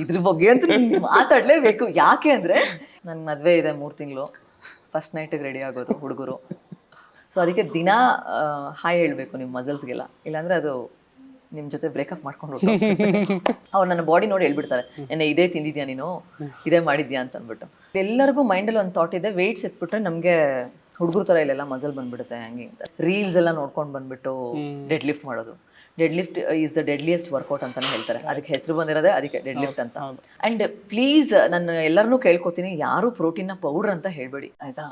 ಇದ್ರ ಬಗ್ಗೆ ಅಂತ ಮಾತಾಡ್ಲೇಬೇಕು. ಯಾಕೆ ಅಂದ್ರೆ ನನ್ ಮದ್ವೆ ಇದೆ ಮೂರ್ ತಿಂಗಳು. ಫಸ್ಟ್ ನೈಟ್ ರೆಡಿ ಆಗೋದು ಹುಡುಗರು. ಸೊ ಅದಕ್ಕೆ ದಿನ ಹಾಯ್ ಹೇಳ್ಬೇಕು ನಿಮ್ಮ ಮಸಲ್ಸ್ಗೆಲ್ಲ ಇಲ್ಲಾಂದ್ರೆ ಅದು ನಿಮ್ ಜೊತೆ ಬ್ರೇಕಪ್ ಮಾಡ್ಕೊಂಡು ಅವ್ರು ನನ್ನ ಬಾಡಿ ನೋಡಿ ಹೇಳ್ಬಿಡ್ತಾರೆ. ಏನ ಇದೇ ತಿಂದಿದ್ಯಾ ನೀನು? ಇದೇ ಮಾಡಿದ್ಯಾ? ಅಂತ ಅಂದ್ಬಿಟ್ಟು. ಎಲ್ಲರಿಗೂ ಮೈಂಡಲ್ಲಿ ಒಂದು ಥಾಟ್ ಇದೆ. ವೆಯ್ಟ್ಸ್ ಎತ್ಬಿಟ್ರೆ ನಮಗೆ ಹುಡುಗರ ಥರ ಇಲ್ಲೆಲ್ಲ ಮಸಲ್ ಬಂದ್ಬಿಡುತ್ತೆ. ಹಂಗೆ ರೀಲ್ಸ್ ಎಲ್ಲ ನೋಡ್ಕೊಂಡು ಬಂದ್ಬಿಟ್ಟು ಡೆಡ್ ಲಿಫ್ಟ್ ಮಾಡೋದು. Dead lift is the deadliest workout ಅಂತಾನೆ ಹೇಳ್ತಾರೆ. ಅದಕ್ಕೆ ಹೆಸರು ಬಂದಿರೋದೇ ಅದಕ್ಕೆ ಡೆಡ್ ಲಿಫ್ಟ್ ಅಂತ. ಅಂಡ್ ಪ್ಲೀಸ್ ನಾನು ಎಲ್ಲರನ್ನೂ ಕೇಳ್ಕೊತೀನಿ ಯಾರು ಪ್ರೋಟೀನ್ನ ಪೌಡರ್ ಅಂತ ಹೇಳಬೇಡಿ ಆಯ್ತಾ?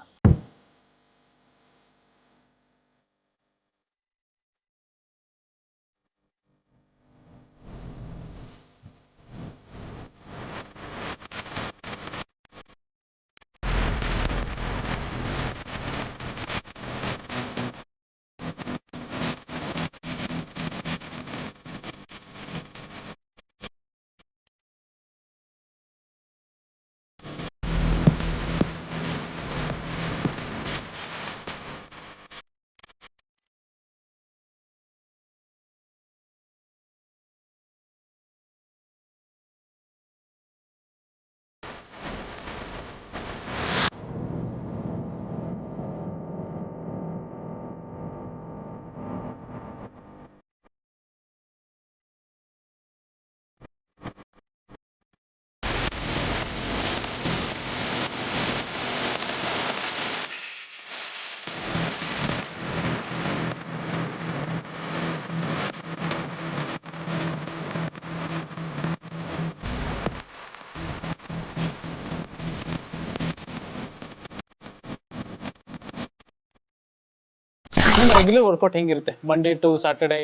ರೆಗ್ಯುಲರ್ ವರ್ಕೌಟ್ ಹೆಂಗಿರುತ್ತೆ? ಮಂಡೇ ಟು ಸ್ಯಾಟರ್ಡೇ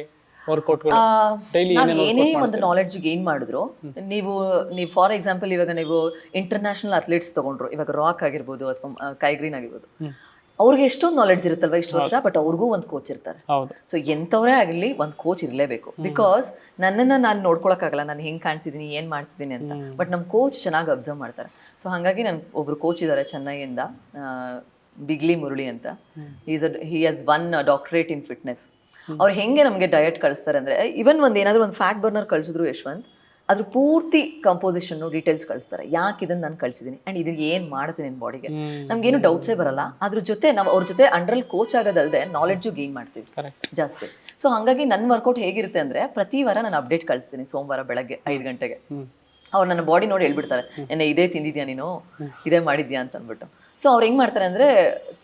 ಡೈಲಿ ಏನೇ ಒಂದು ನಾಲೆಡ್ಜ್ ಗೇನ್ ಮಾಡಿದ್ರು ನೀವು ನೀವು ಫಾರ್ ಎಕ್ಸಾಂಪಲ್ ಇವಾಗ ನೀವು ಇಂಟರ್ನ್ಯಾಷನಲ್ ಅಥ್ಲೀಟ್ಸ್ ತಗೊಂಡ್ರು ಇವಾಗ ರಾಕ್ ಆಗಿರ್ಬೋದು ಅಥವಾ ಕೈಗ್ರೀನ್ ಆಗಿರ್ಬೋದು. ಅವ್ರಿಗೆ ಎಷ್ಟೊಂದು ನಾಲೆಡ್ಜ್ ಇರುತ್ತಲ್ವ ಇಷ್ಟು ವರ್ಷ? ಬಟ್ ಅವ್ರಿಗೂ ಒಂದು ಕೋಚ್ ಇರ್ತಾರೆ. ಸೊ ಎಂಥವರೇ ಆಗಲಿ ಒಂದು ಕೋಚ್ ಇರಲೇಬೇಕು. ಬಿಕಾಸ್ ನನ್ನನ್ನು ನಾನು ನೋಡ್ಕೊಳಕ್ಕಾಗಲ್ಲ ನಾನು ಹೆಂಗೆ ಕಾಣ್ತಿದ್ದೀನಿ ಏನು ಮಾಡ್ತಿದ್ದೀನಿ ಅಂತ. ಬಟ್ ನಮ್ಮ ಕೋಚ್ ಚೆನ್ನಾಗಿ ಅಬ್ಸರ್ವ್ ಮಾಡ್ತಾರೆ. ಸೊ ಹಾಗಾಗಿ ನನ್ ಒಬ್ರು ಕೋಚ್ ಇದ್ದಾರೆ ಚೆನ್ನೈಯಿಂದ. ಬಿಗ್ಲಿ ಮುರಳಿ ಅಂತ. ಈಸ್ ಹಿ ಹಸ್ ಒನ್ ಡಾಕ್ಟ್ರೇಟ್ ಇನ್ ಫಿಟ್ನೆಸ್ ಅವ್ರು ಹೆಂಗೆ ನಮಗೆ ಡಯಟ್ ಕಳಿಸ್ತಾರೆ ಅಂದರೆ ಇವನ್ ಒಂದು ಏನಾದರೂ ಒಂದು ಫ್ಯಾಟ್ ಬರ್ನರ್ ಕಳಿಸಿದ್ರು ಯಶವಂತ್ ಅದ್ರ ಪೂರ್ತಿ ಕಂಪೋಸಿಷನ್ನು ಡೀಟೇಲ್ಸ್ ಕಳಿಸ್ತಾರೆ. ಯಾಕೆ ಇದನ್ನ ನಾನು ಕಳಿಸಿದ್ದೀನಿ ಆ್ಯಂಡ್ ಇದು ಏನು ಮಾಡುತ್ತೆ ನಿನ್ನ ಬಾಡಿಗೆ ನಮ್ಗೇನು ಡೌಟ್ಸೇ ಬರಲ್ಲ. ಅದ್ರ ಜೊತೆ ನಾವು ಅವ್ರ ಜೊತೆ ಅಂಡ್ರಲ್ಲಿ ಕೋಚ್ ಆಗೋದಲ್ಲದೆ ನಾಲೆಡ್ಜು ಗೇನ್ ಮಾಡ್ತೀವಿ. ಜಾಸ್ತಿ. ಸೊ ಹಂಗಾಗಿ ನನ್ನ ವರ್ಕೌಟ್ ಹೇಗಿರುತ್ತೆ ಅಂದ್ರೆ ಪ್ರತಿ ವಾರ ನಾನು ಅಪ್ಡೇಟ್ ಕಳಿಸ್ತೀನಿ ಸೋಮವಾರ ಬೆಳಗ್ಗೆ ಐದು ಗಂಟೆಗೆ. ಅವ್ರು ನನ್ನ ಬಾಡಿ ನೋಡಿ ಹೇಳ್ಬಿಡ್ತಾರೆ ಏನೇ ಇದೇ ತಿಂದಿದ್ಯಾ ನೀನು? ಇದೇ ಮಾಡಿದ್ಯಾ? ಅಂತ ಅಂದ್ಬಿಟ್ಟು ಸೊ ಅವ್ರು ಹೆಂಗೆ ಮಾಡ್ತಾರೆ ಅಂದ್ರೆ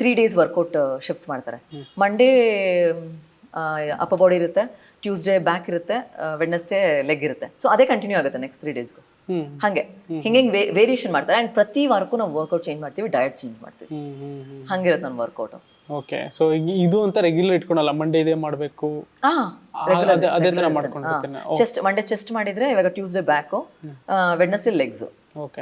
ತ್ರೀ ಡೇಸ್ ವರ್ಕೌಟ್ ಶಿಫ್ಟ್ ಮಾಡ್ತಾರೆ. ಮಂಡೇ ಅಪ್ಪ ಬಾಡಿ ಇರುತ್ತೆ ಟ್ಯೂಸ್ಡೇ ಬ್ಯಾಕ್ ಇರುತ್ತೆ ವೆಡ್ನೆಸ್ಡೇ ಲೆಗ್ ಇರುತ್ತೆ. ಸೊ ಅದೇ ಕಂಟಿನ್ಯೂ ಆಗುತ್ತೆ ನೆಕ್ಸ್ಟ್ ತ್ರೀ ಡೇಸ್ಗೂ ಹಂಗೆ. ಹಾಗೆ ಹಿಂಗೆ ವೇರಿಯೇಷನ್ ಮಾಡ್ತಾರೆ. ಆ್ಯಂಡ್ ಪ್ರತಿ ವಾರಕ್ಕೂ ನಾವು ವರ್ಕೌಟ್ ಚೇಂಜ್ ಮಾಡ್ತೀವಿ ಡಯಟ್ ಚೇಂಜ್ ಮಾಡ್ತೀವಿ. ಹಂಗಿರುತ್ತೆ ನಮ್ಮ ವರ್ಕೌಟ್ ಓಕೆ ಸೊ ಇದು ಅಂತ ರೆಗ್ಯುಲರ್ ಇಟ್ಕೊಳಲ್ಲ ಮಂಡೇ ಇದೇ ಮಾಡಬೇಕು? ಆ ಅದೇ ತರ ಮಾಡ್ಕೊಂಡಿರ್ತೀನಿ. ಚೆಸ್ಟ್ ಮಂಡೇ ಚೆಸ್ಟ್ ಮಾಡಿದ್ರೆ ಇವಾಗ ಟ್ಯೂಸ್ಡೇ ಬ್ಯಾಕು ವೆಡ್ನೆಸ್ಡೇ ಲೆಗ್ಸು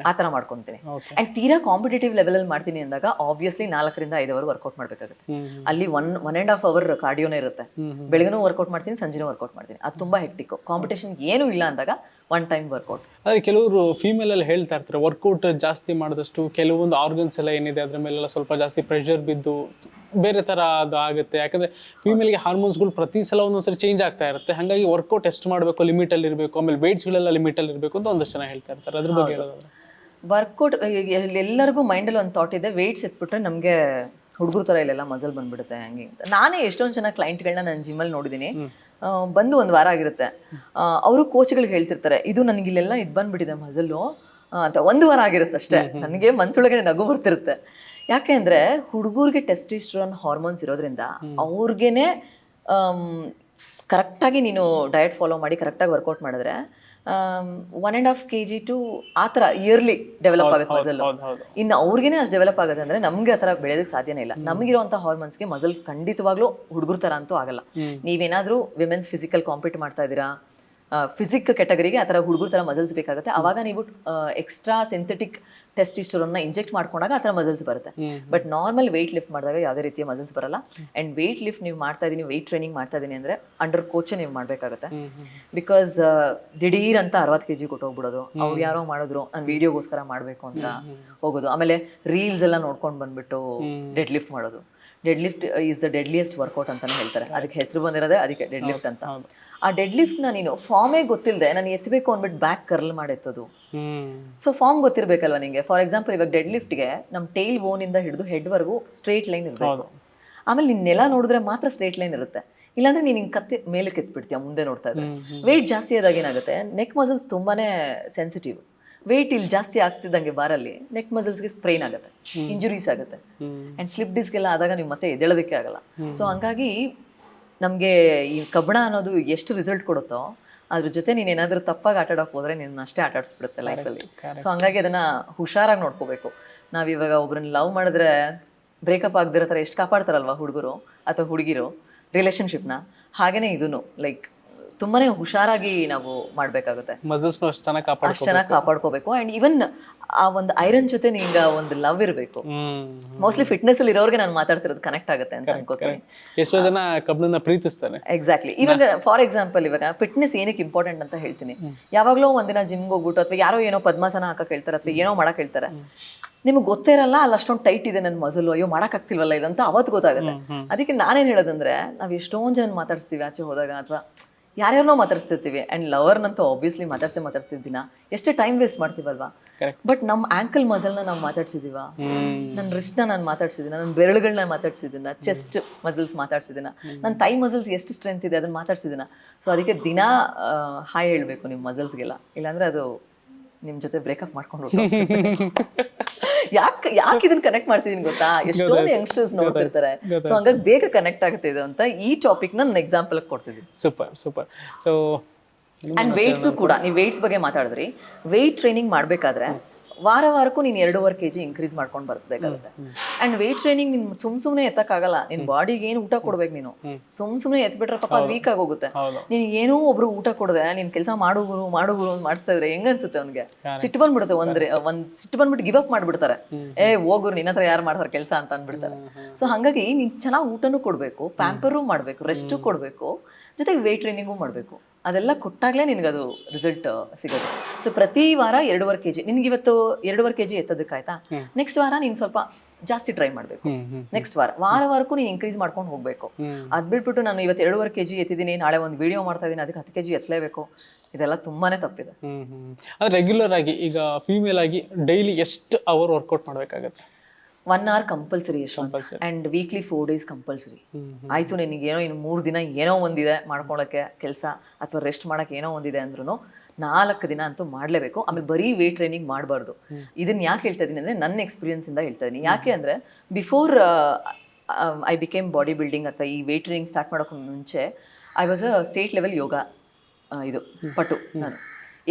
ಆ ಥರ ಮಾಡ್ಕೊಂತೀನಿ. ಅಂಡ್ ತೀರಾ ಕಾಂಪಿಟೇಟಿವ್ ಲೆವೆಲ್ ಅಲ್ಲಿ ಮಾಡ್ತೀನಿ ಅಂದಾಗ ಆಬ್ವಿಯಸ್ಲಿ ನಾಲ್ಕರಿಂದ ಐದು ಅವರ್ ವರ್ಕೌಟ್ ಮಾಡಬೇಕಾಗುತ್ತೆ. ಅಲ್ಲಿ one one and half hour ಕಾರ್ಡಿಯೋನೇ ಇರುತ್ತೆ. ಬೆಳಗ್ಗೆನೂ ವರ್ಕೌಟ್ ಮಾಡ್ತೀನಿ ಸಂಜೆನೂ ವರ್ಕೌಟ್ ಮಾಡ್ತೀನಿ. ಅದು ತುಂಬಾ ಹೆಕ್ಟಿಕ್ ಕಾಂಪಿಟೇಷನ್ ಏನೂ ಇಲ್ಲ ಅಂದಾಗ ಒನ್ ಟೈಮ್ ವರ್ಕೌಟ್ ಅದೇ ಕೆಲವರು ಫೀಮೇಲ್ ಅಲ್ಲಿ ಹೇಳ್ತಾ ಇರ್ತಾರೆ ವರ್ಕೌಟ್ ಜಾಸ್ತಿ ಮಾಡಿದಷ್ಟು ಕೆಲವೊಂದು ಆರ್ಗನ್ಸ್ ಎಲ್ಲ ಏನಿದೆ ಅದ್ರ ಮೇಲೆಲ್ಲ ಸ್ವಲ್ಪ ಜಾಸ್ತಿ ಪ್ರೆಷರ್ ಬಿದ್ದು ಬೇರೆ ತರ ಅದು ಆಗುತ್ತೆ. ಯಾಕಂದ್ರೆ ಫೀಮೇಲ್ಗೆ ಹಾರ್ಮೋನ್ಸ್ಗಳು ಪ್ರತಿ ಸಲ ಒಂದೊಂದ್ಸರಿ ಚೇಂಜ್ ಆಗ್ತಾ ಇರುತ್ತೆ. ಹಾಗಾಗಿ ವರ್ಕೌಟ್ ಎಷ್ಟು ಮಾಡಬೇಕು ಲಿಮಿಟ್ ಅಲ್ಲಿ ಇರಬೇಕು ಆಮೇಲೆ ವೇಟ್ಸ್ಗಳೆಲ್ಲ ಲಿಮಿಟ್ ಅಲ್ಲಿ ಇರಬೇಕು ಅಂತ ಒಂದಷ್ಟು ಜನ ಹೇಳ್ತಾ ಇರ್ತಾರೆ. ಅದ್ರ ಬಗ್ಗೆ ಹೇಳೋದಾದ್ರೆ. ವರ್ಕೌಟ್ ಎಲ್ಲರಿಗೂ ಮೈಂಡಲ್ಲಿ ಒಂದು ಥಾಟ್ ಇದೆ ವೆಯ್ಟ್ಸ್ ಎತ್ಬಿಟ್ರೆ ನಮಗೆ ಹುಡುಗರ ಥರ ಇಲ್ಲೆಲ್ಲ ಮಸಲ್ ಬಂದ್ಬಿಡುತ್ತೆ ಹಂಗೆ ಅಂತ. ನಾನೇ ಎಷ್ಟೊಂದು ಜನ ಕ್ಲೈಂಟ್ಗಳನ್ನ ನಾನು ಜಿಮ್ಮಲ್ಲಿ ನೋಡಿದ್ದೀನಿ ಬಂದು ಒಂದು ವಾರ ಆಗಿರುತ್ತೆ. ಅವರು ಕೋಚ್ಗಳಿಗೆ ಹೇಳ್ತಿರ್ತಾರೆ ಇದು ನನಗೆ ಇಲ್ಲೆಲ್ಲ ಇದು ಬಂದ್ಬಿಟ್ಟಿದೆ ಮಜಲು ಅಂತ ಒಂದು ವಾರ ಆಗಿರುತ್ತೆ ಅಷ್ಟೇ ನನಗೆ ಮನ್ಸೊಳಗಡೆ ನಗು ಬರ್ತಿರುತ್ತೆ. ಯಾಕೆ ಅಂದರೆ ಹುಡುಗರಿಗೆ ಟೆಸ್ಟಿಸ್ಟ್ರೋನ್ ಹಾರ್ಮೋನ್ಸ್ ಇರೋದ್ರಿಂದ ಅವ್ರಿಗೇನೆ ಕರೆಕ್ಟಾಗಿ ನೀನು ಡಯಟ್ ಫಾಲೋ ಮಾಡಿ ಕರೆಕ್ಟಾಗಿ ವರ್ಕೌಟ್ ಮಾಡಿದ್ರೆ one and half K G to ಆ ಥರ ಇಯರ್ಲಿ ಡೆವಲಪ್ ಆಗುತ್ತೆ ಮಸಲ್ ಇನ್ನು ಅವ್ರಿಗೇನೆ ಅಷ್ಟು ಡೆವಲಪ್ ಆಗುತ್ತೆ ಅಂದ್ರೆ ನಮಗೆ ಆ ಥರ ಬೆಳೆಯೋದಕ್ಕೆ ಸಾಧ್ಯನೇ ಇಲ್ಲ. ನಮಗಿರುವಂಥ ಹಾರ್ಮೋನ್ಸ್ಗೆ ಮಸಲ್ ಖಂಡಿತವಾಗ್ಲೂ ಹುಡುಗರ ಥರ ಅಂತೂ ಆಗಲ್ಲ. ನೀವೇನಾದರೂ ವಿಮೆನ್ಸ್ ಫಿಸಿಕಲ್ ಕಾಂಪೀಟ್ ಮಾಡ್ತಾ ಇದ್ದೀರಾ ಫಿಸಿಕ್ ಕೆಟಗರಿಗೆ ಆ ಥರ ಹುಡುಗರು ಥರ ಮಸಲ್ಸ್ ಬೇಕಾಗುತ್ತೆ. ಅವಾಗ ನೀವು ಎಕ್ಸ್ಟ್ರಾ ಸಿಂಥೆಟಿಕ್ ಟೆಸ್ಟಿಸ್ಟರನ್ನ ಇಂಜೆಕ್ಟ್ ಮಾಡ್ಕೊಂಡಾಗ ಆ ಥರ ಮಸಲ್ಸ್ ಬರುತ್ತೆ. ಬಟ್ ನಾರ್ಮಲ್ ವೆಯ್ಟ್ ಲಿಫ್ಟ್ ಮಾಡಿದಾಗ ಯಾವುದೇ ರೀತಿಯ ಮಸಲ್ಸ್ ಬರಲ್ಲ. ಆ್ಯಂಡ್ ವೆಯ್ಟ್ ಲಿಫ್ಟ್ ನೀವು ಮಾಡ್ತಾ ಇದ್ದೀನಿ ವೆಯ್ಟ್ ಟ್ರೈನಿಂಗ್ ಮಾಡ್ತಾ ಇದೀನಿ ಅಂದರೆ ಅಂಡರ್ ಕೋಚೆ ನೀವು ಮಾಡಬೇಕಾಗುತ್ತೆ. ಬಿಕಾಸ್ ದಿಢೀರ್ ಅಂತ ಅರವತ್ತು ಕೆ ಜಿ ಕೊಟ್ಟೋಗ್ಬಿಡೋದು ಅವ್ರು ಯಾರೋ ಮಾಡಿದ್ರು ನಾನು ವೀಡಿಯೋಗೋಸ್ಕರ ಮಾಡಬೇಕು ಅಂತ ಹೋಗೋದು. ಆಮೇಲೆ ರೀಲ್ಸ್ ಎಲ್ಲ ನೋಡ್ಕೊಂಡು ಬಂದ್ಬಿಟ್ಟು ಡೆಡ್ ಲಿಫ್ಟ್ ಮಾಡೋದು. Dead lift is the deadliest workout ಅಂತಾನೆ ಹೇಳ್ತಾರೆ. ಅದಕ್ಕೆ ಹೆಸರು ಬಂದಿರೋದೇ ಅದಕ್ಕೆ ಡೆಡ್ ಲಿಫ್ಟ್ ಅಂತ. ಆ ಡೆಡ್ ಲಿಫ್ಟ್ನ ನೀನು ಫಾರ್ಮೇ ಗೊತ್ತಿಲ್ಲದೆ ನಾನು ಎತ್ತಬೇಕು ಅಂದ್ಬಿಟ್ಟು ಬ್ಯಾಕ್ ಕರ್ಲ್ ಮಾಡೆತ್ತದು. ಸೊ ಫಾರ್ಮ್ ಗೊತ್ತಿರಬೇಕಲ್ವ ನಿಂಗೆ? ಫಾರ್ ಎಕ್ಸಾಂಪಲ್ ಇವಾಗ ಡೆಡ್ ಲಿಫ್ಟ್ಗೆ ನಮ್ಮ ಟೈಲ್ ಬೋನಿಂದ ಹಿಡಿದು ಹೆಡ್ವರೆಗೂ ಸ್ಟ್ರೇಟ್ ಲೈನ್ ಇರಬೇಕು. ಆಮೇಲೆ ನಿನ್ನ ನೆಲ ನೋಡಿದ್ರೆ ಮಾತ್ರ ಸ್ಟ್ರೇಟ್ ಲೈನ್ ಇರುತ್ತೆ. ಇಲ್ಲಾಂದ್ರೆ ನೀನು ಹಿಂಗೆ ಕತ್ತಿ ಮೇಲೆ ಕೆತ್ಬಿಡ್ತೀಯ ಮುಂದೆ ನೋಡ್ತಾ ಇದ್ರೆ. ವೆಯ್ಟ್ ಜಾಸ್ತಿ ಆದಾಗ ಏನಾಗುತ್ತೆ? ನೆಕ್ ಮಸಲ್ಸ್ ತುಂಬಾನೇ ಸೆನ್ಸಿಟಿವ್ ವೇಟ್ ಇಲ್ಲಿ ಜಾಸ್ತಿ ಆಗ್ತಿದ್ದಂಗೆ ಬಾರಲ್ಲಿ ನೆಕ್ ಮಸಲ್ಸ್ಗೆ ಸ್ಪ್ರೈನ್ ಆಗುತ್ತೆ. ಇಂಜುರೀಸ್ ಆಗುತ್ತೆ. ಅಂಡ್ ಆ್ಯಂಡ್ ಸ್ಲಿಪ್ ಡಿಸ್ಕ್ ಆದಾಗ ನೀವು ಮತ್ತೆ ಎದ್ದೇಳೋದಕ್ಕೆ ಆಗಲ್ಲ. ಸೊ ಹಂಗಾಗಿ ನಮಗೆ ಈ ಕಬ್ಬಣ ಅನ್ನೋದು ಎಷ್ಟು ರಿಸಲ್ಟ್ ಕೊಡುತ್ತೋ ಅದ್ರ ಜೊತೆ ನೀನು ಏನಾದರೂ ತಪ್ಪಾಗಿ ಆಟ ಆಡೋಕೆ ಹೋದ್ರೆ ನಿನ್ನ ಅಷ್ಟೇ ಆಟ ಆಡಿಸ್ಬಿಡುತ್ತೆ ಲೈಫಲ್ಲಿ. ಸೊ ಹಂಗಾಗಿ ಅದನ್ನ ಹುಷಾರಾಗಿ ನೋಡ್ಕೋಬೇಕು. ನಾವಿವಾಗ ಒಬ್ರನ್ನ ಲವ್ ಮಾಡಿದ್ರೆ ಬ್ರೇಕಪ್ ಆಗದಿರೋ ಥರ ಎಷ್ಟು ಕಾಪಾಡ್ತಾರಲ್ವಾ ಹುಡುಗರು ಅಥವಾ ಹುಡುಗಿರು ರಿಲೇಷನ್ಶಿಪ್ನ ಹಾಗೇನೇ ಇದೂ ಲೈಕ್ ತುಂಬಾನೇ ಹುಷಾರಾಗಿ ನಾವು ಮಾಡಬೇಕಾಗುತ್ತೆ. ಮಸಲ್ಸ್ನು ಅಷ್ಟು ಚೆನ್ನಾಗಿ ಕಾಪಾಡ್ಕೊ ಅಷ್ಟು ಚೆನ್ನಾಗಿ ಕಾಪಾಡ್ಕೋಬೇಕು. ಅಂಡ್ ಈವನ್ ಆ ಒಂದು ಐರನ್ ಜೊತೆ ನಿಂಗ ಒಂದು ಲವ್ ಇರಬೇಕು. ಮೋಸ್ಟ್ಲಿ ಫಿಟ್ನೆಸ್ ಅಲ್ಲಿ ಇರೋರಿಗೆ ನಾನು ಮಾತಾಡ್ತಿರೋದು ಕನೆಕ್ಟ್ ಆಗುತ್ತೆ ಅಂತ ಅನ್ಕೋತೀನಿ. ಎಷ್ಟೋ ಜನ ಕಬ್ಬಳನ್ನ ಪ್ರೀತಿಸ್ತಾರೆ. ಎಕ್ಸಾಕ್ಟ್ಲಿ ಇವಾಗ ಫಾರ್ ಎಕ್ಸಾಂಪಲ್ ಇವಾಗ ಫಿಟ್ನೆಸ್ ಏನಕ್ಕೆ ಇಂಪಾರ್ಟೆಂಟ್ ಅಂತ ಹೇಳ್ತೀನಿ. ಯಾವಾಗಲೂ ಒಂದಿನ ಜಿಮ್ ಹೋಗ್ಬಿಟ್ಟು ಅಥವಾ ಯಾರೋ ಏನೋ ಪದ್ಮಾಸನ ಹಾಕಕ್ ಹೇಳ್ತಾರೆ ಅಥವಾ ಏನೋ ಮಾಡಕ್ ಹೇಳ್ತಾರೆ. ನಿಮ್ಗೆ ಗೊತ್ತೇ ಇರಲ್ಲ ಅಲ್ಲಿ ಅಷ್ಟೊಂದು ಟೈಟ್ ಇದೆ ನನ್ನ ಮಸಲು ಅಯ್ಯೋ ಆಗ್ತಿಲ್ವಲ್ಲ ಇದಂತ ಅವತ್ತು ಗೊತ್ತಾಗುತ್ತೆ. ಅದಕ್ಕೆ ನಾನೇನ್ ಹೇಳೋದಂದ್ರೆ ನಾವ್ ಎಷ್ಟೊಂದ್ ಜನ ಮಾತಾಡಿಸ್ತೀವಿ ಆಚೆ ಹೋದಾಗ ಅಥವಾ ಯಾರ್ಯಾರನೋ ಮಾತಾಡಿಸ್ತಿರ್ತೀವಿ. ಆ್ಯಂಡ್ ಲವರ್ನಂತೂ ಆಬ್ವಿಯಸ್ಲಿ ಮಾತಾಡ್ಸೇ ಮಾತಾಡ್ಸ್ತೀವಿ ದಿನ. ಎಷ್ಟು ಟೈಮ್ ವೇಸ್ಟ್ ಮಾಡ್ತೀವಲ್ವಾ. ಬಟ್ ನಮ್ಮ ಆಂಕಲ್ ಮಸಲ್ನ ನಾವು ಮಾತಾಡ್ಸಿದೀವ? ನನ್ನ ರಿಸ್ಟ್ನ ನಾನು ಮಾತಾಡ್ಸಿದ್ದೀನಿ ನನ್ನ ಬೆರಳುಗಳನ್ನ ಮಾತಾಡ್ಸಿದ್ದೀನ ಚೆಸ್ಟ್ ಮಸಲ್ಸ್ ಮಾತಾಡ್ಸಿದ್ದೀನ ನನ್ನ ತೈ ಮಸಲ್ಸ್ ಎಷ್ಟು ಸ್ಟ್ರೆಂತ್ ಇದೆ ಅದನ್ನ ಮಾತಾಡ್ಸಿದ್ದೀನ ಸೊ ಅದಕ್ಕೆ ದಿನ ಹಾಯ್ ಹೇಳಬೇಕು ನಿಮ್ಮ ಮಸಲ್ಸ್ಗೆಲ್ಲ ಇಲ್ಲಾಂದ್ರೆ ಅದು ನಿಮ್ಮ ಜೊತೆ ಬ್ರೇಕಪ್ ಮಾಡ್ಕೊಂಡು ಯಾಕೆ ಯಾಕೆ ಇದನ್ನ ಕನೆಕ್ಟ್ ಮಾಡ್ತಿದೀನಿ ಗೊತ್ತಾ? ಎಷ್ಟೊಂದು ಯಂಗ್ಸ್ಟರ್ಸ್ ನೋಡ್ತಿರ್ತಾರೆ. ಸೊ ಹಂಗಾಗಿ ಬೇಗ ಕನೆಕ್ಟ್ ಆಗುತ್ತೆ ಇದು ಅಂತ ಈ ಟಾಪಿಕ್ ನನ್ನ example ಕೊಡ್ತಿದ್ದೀನಿ super super so and weights ಕೂಡ ನೀವು ವೆಯ್ಟ್ಸ್ ಬಗ್ಗೆ ಮಾತಾಡಿದ್ರಿ. ವೆಯ್ಟ್ ಟ್ರೈನಿಂಗ್ ಮಾಡಬೇಕಾದ್ರೆ ವಾರ ವಾರಕ್ಕೂ ನೀನು ಎರಡೂವರೆ ಕೆ ಜಿ ಇನ್ಕ್ರೀಸ್ ಮಾಡ್ಕೊಂಡು ಬರ್ಬೇಕಾಗುತ್ತೆ ಅಂಡ್ ವೇಟ್ ಟ್ರೈನಿಂಗ್ ನಿನ್ ಸುಮ್ ಸುಮ್ನೆ ಎತ್ತಕ್ಕಾಗಲ್ಲ. ನಿನ್ ಬಾಡಿಗೆ ಏನು ಊಟ ಕೊಡ್ಬೇಕು ನೀನು? ಸುಮ್ ಸುಮ್ನೆ ಎತ್ಬಿಟ್ರೆ ಪಾಪ ಅದು ವೀಕ್ ಆಗೋಗುತ್ತೆ. ನೀನ್ ಏನೋ ಒಬ್ರು ಊಟ ಕೊಡದೆ ನೀನ್ ಕೆಲಸ ಮಾಡುಗುರು ಮಾಡುಗುರು ಮಾಡು ಗುರು ಅಂತ ಮಾಡಿಸ್ತಾ ಇದ್ರೆ ಹೆಂಗ ಅನ್ಸುತ್ತೆ ಅವ್ನಿಗೆ? ಸಿಟ್ಟು ಬಂದ್ಬಿಡುತ್ತೆ ಒಂದ್ರೆ ಒಂದ್ ಸಿಟ್ಟು ಬಂದ್ಬಿಟ್ಟು ಗಿವ್ ಅಪ್ ಮಾಡ್ಬಿಡ್ತಾರೆ. ಏ ಹೋಗುರು ನಿನ್ನ ಹತ್ರ ಯಾರು ಮಾಡ್ತಾರೆ ಕೆಲಸ ಅಂತ ಅಂದ್ಬಿಡ್ತಾರೆ. ಸೊ ಹಂಗಾಗಿ ನೀನ್ ಚೆನ್ನಾಗಿ ಊಟನೂ ಕೊಡ್ಬೇಕು ಪ್ಯಾಂಪರು ಮಾಡ್ಬೇಕು ರೆಸ್ಟು ಕೊಡ್ಬೇಕು. ಜೊತೆಗೆ ವೇಟ್ ಟ್ರೈನಿಂಗು ಮಾಡಬೇಕು. ಅದೆಲ್ಲ ಕೊಟ್ಟಾಗಲೇ ನಿನಗದು ರಿಸಲ್ಟ್ ಸಿಗೋದು. ಸೊ ಪ್ರತಿ ವಾರ ಎರಡೂವರೆ ಕೆ ಜಿ ನಿನಗಿವತ್ತು ಇವತ್ತು ಎರಡೂವರೆ ಕೆ ಜಿ ಎತ್ತದಕ್ಕಾಯ್ತಾ ನೆಕ್ಸ್ಟ್ ವಾರ ನೀನು ಸ್ವಲ್ಪ ಜಾಸ್ತಿ ಟ್ರೈ ಮಾಡಬೇಕು. ನೆಕ್ಸ್ಟ್ ವಾರ ವಾರ ವಾರಕ್ಕೂ ನೀನು ಇನ್ಕ್ರೀಸ್ ಮಾಡ್ಕೊಂಡು ಹೋಗಬೇಕು. ಅದು ಅದ್ ಬಿಟ್ಬಿಟ್ಟು ನಾನು ಇವತ್ತು ಎರಡೂವರೆ ಕೆ ಜಿ ಎತ್ತಿದ್ದೀನಿ ನಾಳೆ ಒಂದು ವಿಡಿಯೋ ಮಾಡ್ತಾ ಇದ್ದೀನಿ ಅದಕ್ಕೆ ಹತ್ತು ಕೆ ಜಿ ಎತ್ತಲೇಬೇಕು ಇದೆಲ್ಲ ತುಂಬಾನೇ ತಪ್ಪಿದೆ. ಅದು ರೆಗ್ಯುಲರ್ ಆಗಿ ಈಗ ಫೀಮೇಲ್ ಆಗಿ ಡೈಲಿ ಎಷ್ಟು ಅವರ್ ವರ್ಕೌಟ್ ಮಾಡ್ಬೇಕಾಗತ್ತೆ? One hour compulsory Yashwant. And weekly four days compulsory ಆಯ್ತು ನಿನಗೆ ಏನೋ ಇನ್ನು ಮೂರು ದಿನ ಏನೋ ಒಂದಿದೆ ಮಾಡ್ಕೊಳಕ್ಕೆ ಕೆಲಸ ಅಥವಾ ರೆಸ್ಟ್ ಮಾಡಕ್ಕೆ ಏನೋ ಒಂದಿದೆ ಅಂದ್ರೂ ನಾಲ್ಕು ದಿನ ಅಂತೂ ಮಾಡಲೇಬೇಕು. ಆಮೇಲೆ ಬರೀ ವೇಟ್ ಟ್ರೈನಿಂಗ್ ಮಾಡಬಾರ್ದು. ಇದನ್ನ ಯಾಕೆ ಹೇಳ್ತಾ ಇದ್ದೀನಿ ಅಂದರೆ ನನ್ನ ಎಕ್ಸ್ಪೀರಿಯನ್ಸ್ ಇಂದ ಹೇಳ್ತಾ ಇದ್ದೀನಿ ಯಾಕೆ ಅಂದರೆ before I became body building ಅಥವಾ ಈ ವೇಟ್ ಟ್ರೈನಿಂಗ್ ಸ್ಟಾರ್ಟ್ ಮಾಡೋಕೆ ಮುಂಚೆ I was a state level yoga ಇದು ಪಟು ನಾನು.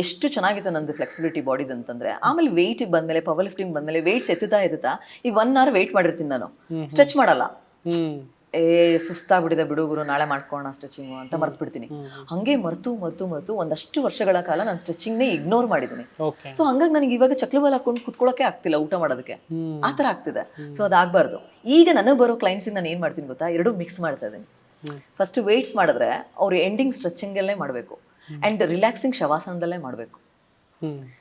ಎಷ್ಟು ಚೆನ್ನಾಗಿತ್ತು ನಂದು ಫ್ಲೆಕ್ಸಿಬಿಲಿಟಿ ಬಾಡಿದು ಅಂತಂದ್ರೆ. ಆಮೇಲೆ ವೆಯ್ಟಿಗೆ ಬಂದ್ಮೇಲೆ ಪವರ್ ಲಿಫ್ಟಿಂಗ್ ಬಂದ್ಮೇಲೆ ವೆಯ್ಟ್ಸ್ ಎತ್ತುತ್ತಾ ಎತ್ತುತ್ತಾ ಈಗ ಒನ್ ಅವರ್ ವೆಯ್ಟ್ ಮಾಡಿರ್ತೀನಿ ನಾನು. ಸ್ಟ್ರೆಚ್ ಮಾಡಲ್ಲ. ಏ ಸುಸ್ತಾಗ್ಬಿಟ್ಟಿದೆ ಬಿಡು ಗುರು ನಾಳೆ ಮಾಡ್ಕೋಣ ಸ್ಟ್ರೆಚಿಂಗು ಅಂತ ಮರ್ತು ಬಿಡ್ತೀನಿ ಹಂಗೆ ಮರ್ತು ಮರ್ತು ಮರ್ತು ಒಂದಷ್ಟು ವರ್ಷಗಳ ಕಾಲ ನಾನು ಸ್ಟ್ರೆಚಿಂಗ್ನೇ ಇಗ್ನೋರ್ ಮಾಡಿದೀನಿ ಸೊ ಹಂಗಾಗಿ ನನಗೆ ಇವಾಗ ಚಕ್ಲು ಬಾಲ್ ಹಾಕೊಂಡು ಕುತ್ಕೊಳ್ಳೋಕೆ ಆಗ್ತಿಲ್ಲ ಊಟ ಮಾಡೋದಕ್ಕೆ. ಆ ಥರ ಆಗ್ತಿದೆ. ಸೊ ಅದಾಗಬಾರ್ದು. ಈಗ ನನಗೆ ಬರೋ ಕ್ಲೈಂಟ್ಸಿಗೆ ನಾನು ಏನು ಮಾಡ್ತೀನಿ ಗೊತ್ತಾ? ಎರಡು ಮಿಕ್ಸ್ ಮಾಡ್ತಾ ಇದ್ದೀನಿ. ಫಸ್ಟ್ ವೆಯ್ಟ್ಸ್ ಮಾಡಿದ್ರೆ ಅವ್ರು ಎಂಡಿಂಗ್ ಸ್ಟ್ರೆಚಿಂಗಲ್ಲೇ ಮಾಡಬೇಕು. ಆ್ಯಂಡ್ ರಿಲ್ಯಾಕ್ಸಿಂಗ್ ಶವಾಸನದಲ್ಲೇ ಮಾಡಬೇಕು.